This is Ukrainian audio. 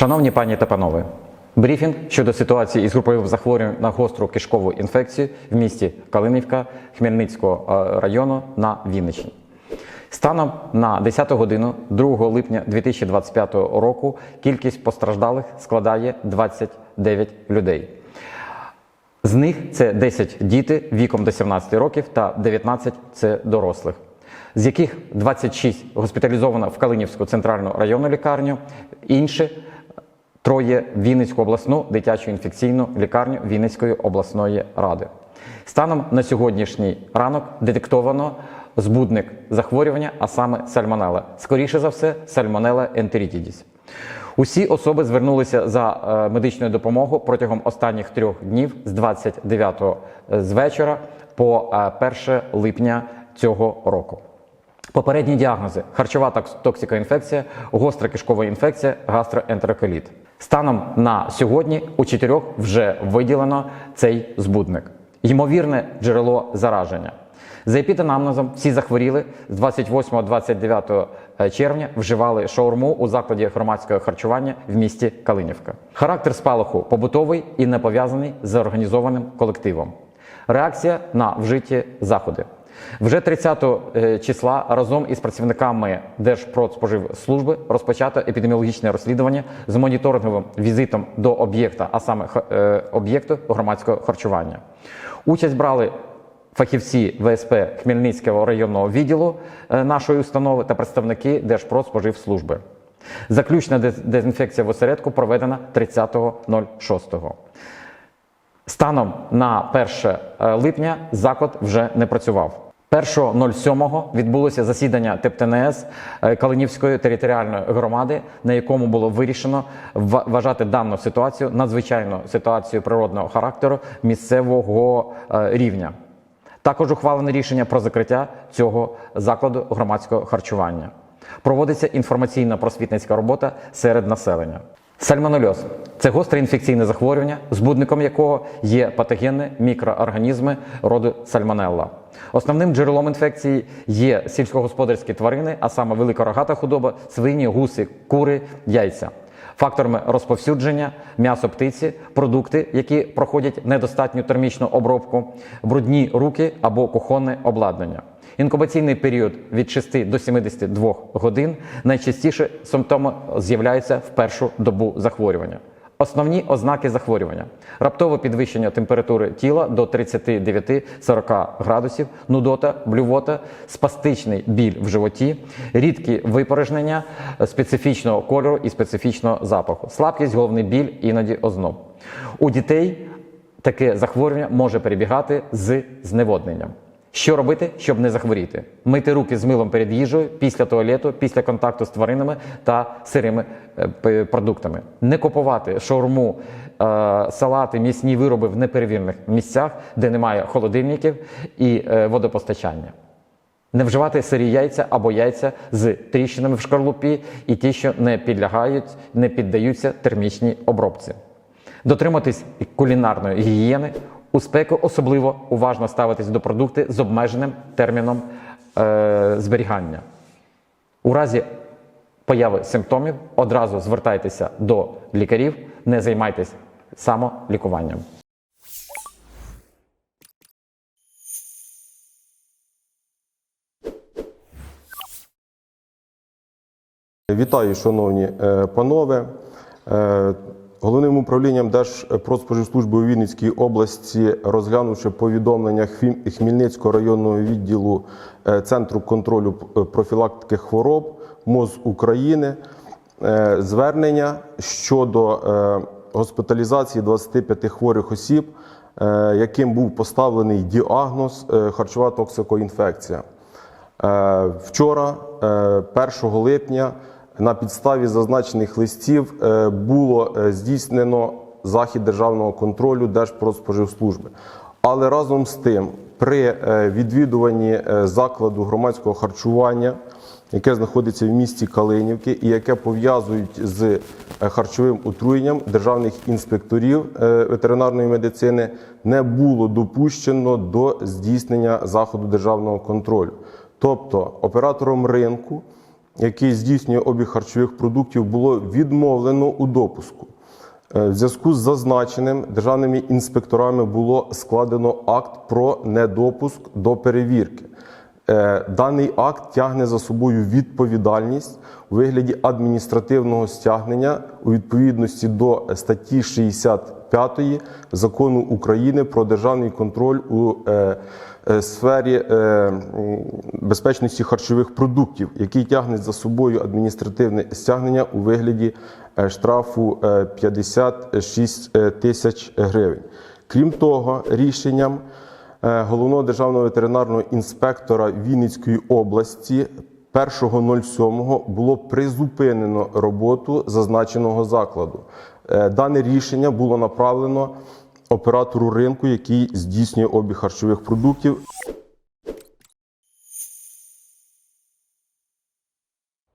Шановні пані та панове, брифінг щодо ситуації із групою захворювань на гостру кишкову інфекцію в місті Калинівка Хмельницького е, району на Вінниччині. Станом на 10 годину 2 липня 2025 року кількість постраждалих складає 29 людей. З них це 10 діти віком до 17 років та 19 це дорослих, з яких 26 госпіталізовано в Калинівську центральну районну лікарню, інші троє Вінницьку обласну дитячу інфекційну лікарню Вінницької обласної ради. Станом на сьогоднішній ранок детектовано збудник захворювання, а саме сальмонела. Скоріше за все, сальмонела ентерітідіс. Усі особи звернулися за е, медичною допомогою протягом останніх трьох днів з 29 з вечора по е, 1 липня цього року. Попередні діагнози: харчова токс- токсикоінфекція, гостра кишкова інфекція, гастроентероколіт. Станом на сьогодні у чотирьох вже виділено цей збудник. Ймовірне джерело зараження. За епіденамнезом всі захворіли з 28-29 червня вживали шаурму у закладі громадського харчування в місті Калинівка. Характер спалаху побутовий і не пов'язаний з організованим колективом. Реакція на вжиті заходи. Вже 30 е, числа разом із працівниками Держпродспоживслужби розпочато епідеміологічне розслідування з моніторинговим візитом до об'єкта, а саме е, об'єкту громадського харчування. Участь брали фахівці ВСП Хмельницького районного відділу е, нашої установи та представники Держпродспоживслужби. Заключна дезінфекція в осередку проведена 30.06. Станом на 1 липня заклад вже не працював. 1.07 відбулося засідання ТЕПТНС е, Калинівської територіальної громади, на якому було вирішено вважати дану ситуацію надзвичайною ситуацією природного характеру місцевого е, рівня. Також ухвалене рішення про закриття цього закладу громадського харчування. Проводиться інформаційно-просвітницька робота серед населення. Сальмонельоз це гостре інфекційне захворювання, збудником якого є патогенні мікроорганізми роду сальмонелла. Основним джерелом інфекції є сільськогосподарські тварини, а саме велика рогата худоба, свині, гуси, кури, яйця. Факторами розповсюдження м'ясо птиці, продукти, які проходять недостатню термічну обробку, брудні руки або кухонне обладнання. Інкубаційний період від 6 до 72 годин найчастіше симптоми з'являються в першу добу захворювання. Основні ознаки захворювання: раптове підвищення температури тіла до 39-40 градусів, нудота, блювота, спастичний біль в животі, рідкі випорожнення специфічного кольору і специфічного запаху, слабкість, головний біль, іноді озноб. У дітей таке захворювання може перебігати з зневодненням. Що робити, щоб не захворіти? Мити руки з милом перед їжею, після туалету, після контакту з тваринами та сирими е, продуктами. Не купувати шаурму, е, салати, м'ясні вироби в неперевірених місцях, де немає холодильників і е, водопостачання. Не вживати сирі яйця або яйця з тріщинами в шкарлупі і ті, що не підлягають, не піддаються термічній обробці. Дотриматись кулінарної гігієни, у спеку особливо уважно ставитись до продуктів з обмеженим терміном е, зберігання. У разі появи симптомів одразу звертайтеся до лікарів, не займайтесь самолікуванням. Вітаю, шановні е, панове. Е, Головним управлінням Держпродспоживслужби у Вінницькій області, розглянувши повідомлення Хмельницького районного відділу е, Центру контролю профілактики хвороб МОЗ України, е, звернення щодо е, госпіталізації 25 хворих осіб, е, яким був поставлений діагноз е, харчова токсикоінфекція. Е, Вчора, е, 1 липня, на підставі зазначених листів е, було е, здійснено захід державного контролю Держпродспоживслужби. Але разом з тим, при е, відвідуванні закладу громадського харчування, яке знаходиться в місті Калинівки і яке пов'язують з харчовим отруєнням державних інспекторів ветеринарної медицини, не було допущено до здійснення заходу державного контролю. Тобто оператором ринку який здійснює обіг харчових продуктів, було відмовлено у допуску. Е, В зв'язку з зазначеним державними інспекторами було складено акт про недопуск до перевірки. Е, Даний акт тягне за собою відповідальність у вигляді адміністративного стягнення у відповідності до статті 65 закону України про державний контроль у е, е, сфері е, безпечності харчових продуктів, який тягне за собою адміністративне стягнення у вигляді е, штрафу е, 56 е, тисяч гривень. Крім того, рішенням е, головного державного ветеринарного інспектора Вінницької області 1.07 було призупинено роботу зазначеного закладу. Е, Дане рішення було направлено оператору ринку, який здійснює обіг харчових продуктів.